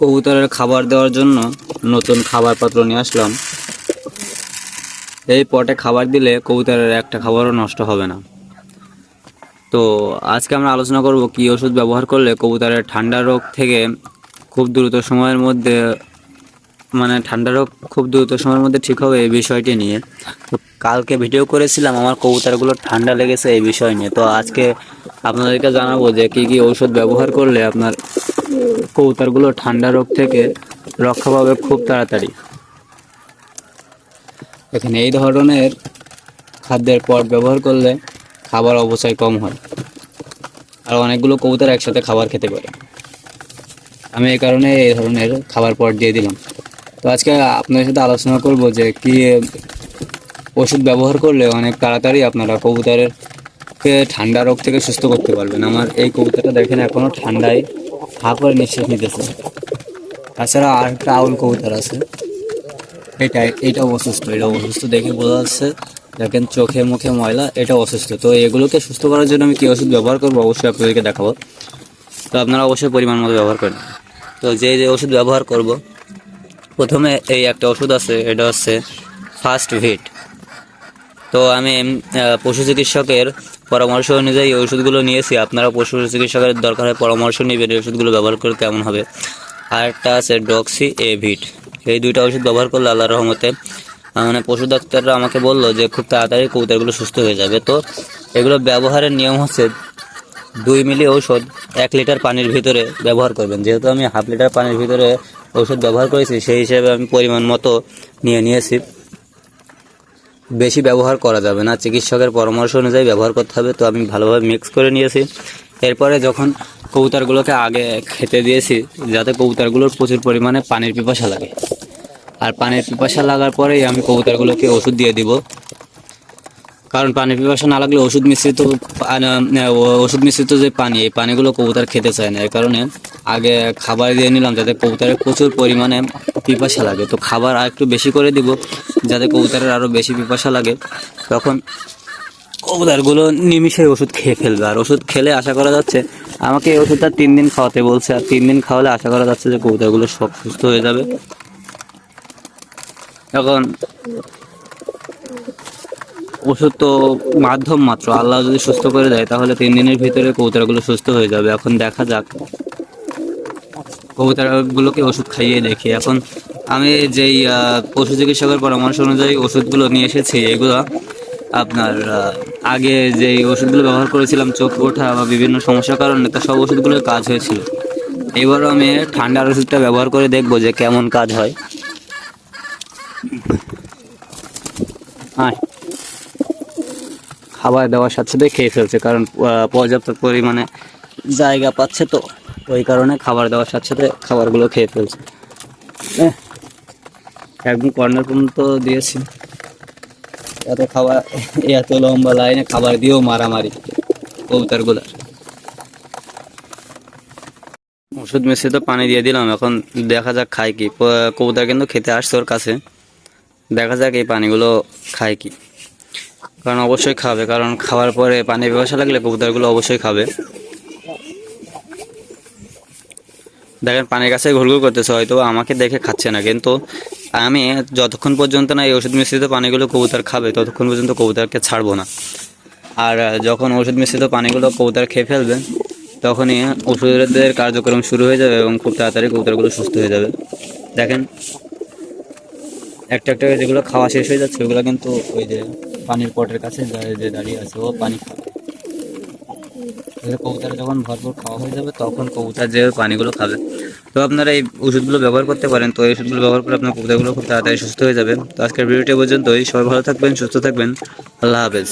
কবুতরের খাবার দেওয়ার জন্য নতুন খাবার পাত্র নিয়ে আসলাম। এই পটে খাবার দিলে কবুতরের একটা খাবারও নষ্ট হবে না। তো আজকে আমরা আলোচনা করব কি ওষুধ ব্যবহার করলে কবুতরের ঠান্ডা রোগ থেকে খুব দ্রুত সময়ের মধ্যে মানে ঠান্ডা রোগ খুব দ্রুত সময়ের মধ্যে ঠিক হবে এই বিষয়টি নিয়ে। তো কালকে ভিডিও করেছিলাম, আমার কবুতরগুলো ঠান্ডা লেগেছে এই বিষয় নিয়ে। তো আজকে আপনাদেরকে জানাব যে কি কি ঔষধ ব্যবহার করলে আপনার কবুতরগুলো ঠান্ডা রোগ থেকে রক্ষা পাবে খুব তাড়াতাড়ি। এখানে এই ধরনের খাদ্যের পট ব্যবহার করলে খাবার অবশ্যই কম হয়। আর অনেকগুলো কবুতর একসাথে খাবার খেতে পারে। আমি এই কারণে এই ধরনের খাবার পট দিয়ে দিলাম। তো আজকে আপনাদের সাথে আলোচনা করব যে কি ওষুধ ব্যবহার করলে অনেক তাড়াতাড়ি আপনারা কবুতরের ঠান্ডা রোগ থেকে সুস্থ করতে পারবেন। আমার এই কবুতরটা দেখেন এখনও ঠান্ডায় হা করে নিঃশ্বাস নিতেছে। তাছাড়া আর একটা আউল কবুতর আছে। এটা এটা অসুস্থ এটা অসুস্থ দেখে বোঝা যাচ্ছে, দেখেন চোখে মুখে ময়লা, এটা অসুস্থ। তো এগুলোকে সুস্থ করার জন্য আমি কি ওষুধ ব্যবহার করব? অবশ্যই আপনাদেরকে দেখাবো। তো আপনারা অবশ্যই পরিমাণ মতো ব্যবহার করেন। তো যে যে ওষুধ ব্যবহার করব, প্রথমে এই একটা ওষুধ আছে, এটা হচ্ছে ফার্স্ট ভিট তো আমি পশু চিকিৎসকের পরামর্শ অনুযায়ী ওষুধগুলো নিয়েছি। আপনারা পশু চিকিৎসকের দরকার হয় পরামর্শ নেবেন, এই ওষুধগুলো ব্যবহার করে কেমন হবে। আর একটা আছে ডক্সি এ ভিট এই দুইটা ওষুধ ব্যবহার করলে আল্লাহ রহমতে মানে পশু ডাক্তাররা আমাকে বলল যে খুব তাড়াতাড়ি কবুতরগুলো সুস্থ হয়ে যাবে। তো এগুলো ব্যবহারের নিয়ম হচ্ছে দুই মিলি ঔষধ এক লিটার পানির ভিতরে ব্যবহার করবেন। যেহেতু আমি হাফ লিটার পানির ভিতরে ঔষধ ব্যবহার করেছি, সেই হিসেবে আমি পরিমাণ মতো নিয়ে নিয়েছি। বেশি ব্যবহার করা যাবে না। চিকিৎসকের পরামর্শ অনুযায়ী ব্যবহার করতে হবে। তো আমি ভালোভাবে মিক্স করে নিয়েছি। এরপরে যখন কবুতরগুলোকে আগে খেতে দিয়েছি, যাতে কবুতরগুলোর প্রচুর পরিমাণে পানির পিপাসা লাগে। আর পানির পিপাসা লাগার পরেই আমি কবুতারগুলোকে ওষুধ দিয়ে দিব। কারণ পানির পিপাসা না লাগলে ওষুধ মিশ্রিত ওষুধ মিশ্রিত যে পানি, এই পানিগুলো কবুতর খেতে চায় না। এই কারণে আগে খাবার দিয়ে নিলাম যাতে কবুতরের প্রচুর পরিমাণে পিপাসা লাগে। তো খাবার আর একটু বেশি করে দিব যাতে কবুতরের আরও বেশি পিপাসা লাগে। তখন কবুতরগুলো নিমিষে ওষুধ খেয়ে ফেলবে। আর ওষুধ খেলে আশা করা যাচ্ছে, আমাকে এই ওষুধটা তিন দিন খাওয়াতে বলছে, আর তিন দিন খাওয়ালে আশা করা যাচ্ছে যে কবুতরগুলো সব সুস্থ হয়ে যাবে। এখন ওষুধ তো মাধ্যম মাত্র। আল্লাহ যদি সুস্থ করে দেয়, তাহলে তিন দিনের ভিতরে কবুতরগুলো সুস্থ হয়ে যাবে। এখন দেখা যাক। কবুতরগুলোকে ওষুধ খাইয়ে দেখি। এখন আমি যেই পশু চিকিৎসকের পরামর্শ অনুযায়ী ওষুধগুলো নিয়ে এসেছি, এগুলো আপনার আগে যেই ওষুধগুলো ব্যবহার করেছিলাম, চোখ ওঠা বা বিভিন্ন সমস্যার কারণে, তা সব ওষুধগুলোর কাজ হয়েছিল। এবারও আমি ঠান্ডার ওষুধটা ব্যবহার করে দেখব যে কেমন কাজ হয়। আয়। খাবার দেওয়ার সাথে সাথে খেয়ে ফেলছে কারণ পর্যাপ্ত পরিমাণে জায়গা পাচ্ছে তো ওই কারণে খাবার দেওয়ার সাথে সাথে খাবারগুলো খেয়ে ফেলছে। এহ, একদম কর্নার পর্যন্ত দিয়েছি। এত খাবার এত লম্বা লাইনে খাবার দিয়েও মারামারি কবুতরগুলার। ওষুধ মিশ্রিত পানি দিয়ে দিলাম এখন দেখা যাক খায় কি। কবুতর কিন্তু খেতে আসছে ওর কাছে। দেখা যাক এই পানিগুলো খায় কি। কারণ অবশ্যই খাবে, কারণ খাওয়ার পরে পানি পিপাসা লাগলে কবুতরগুলো অবশ্যই খাবে। দেখেন, পানির কাছে ঘুরঘুর করতেছে, হয়তো আমাকে দেখে খাচ্ছে না, কিন্তু আমি যতক্ষণ পর্যন্ত না এই ওষুধ মিশ্রিত পানিগুলো কবুতর খাবে, ততক্ষণ পর্যন্ত কবুতরকে ছাড়বো না। আর যখন ওষুধ মিশ্রিত পানিগুলো কবুতর খেয়ে ফেলবে, তখনই ওষুধের কার্যক্রম শুরু হয়ে যাবে এবং খুব তাড়াতাড়ি কবুতরগুলো সুস্থ হয়ে যাবে। দেখেন, একটা একটা যেগুলো খাওয়া শেষ হয়ে যাচ্ছে, ওগুলো কিন্তু ওই যে পানির পটের কাছে যে- দাঁড়িয়ে আছে, ও পানি খাবে। কবুতার যখন ভরপুর খাওয়া হয়ে যাবে, তখন কবুতর যে পানিগুলো খাবে। তো আপনারা এই ওষুধগুলো ব্যবহার করতে পারেন। তো এই ওষুধগুলো ব্যবহার করে আপনার কবুতরগুলো খুব তাড়াতাড়ি সুস্থ হয়ে যাবে। তো আজকের ভিডিওটি পর্যন্তই। সবাই ভালো থাকবেন, সুস্থ থাকবেন। আল্লাহ হাফেজ।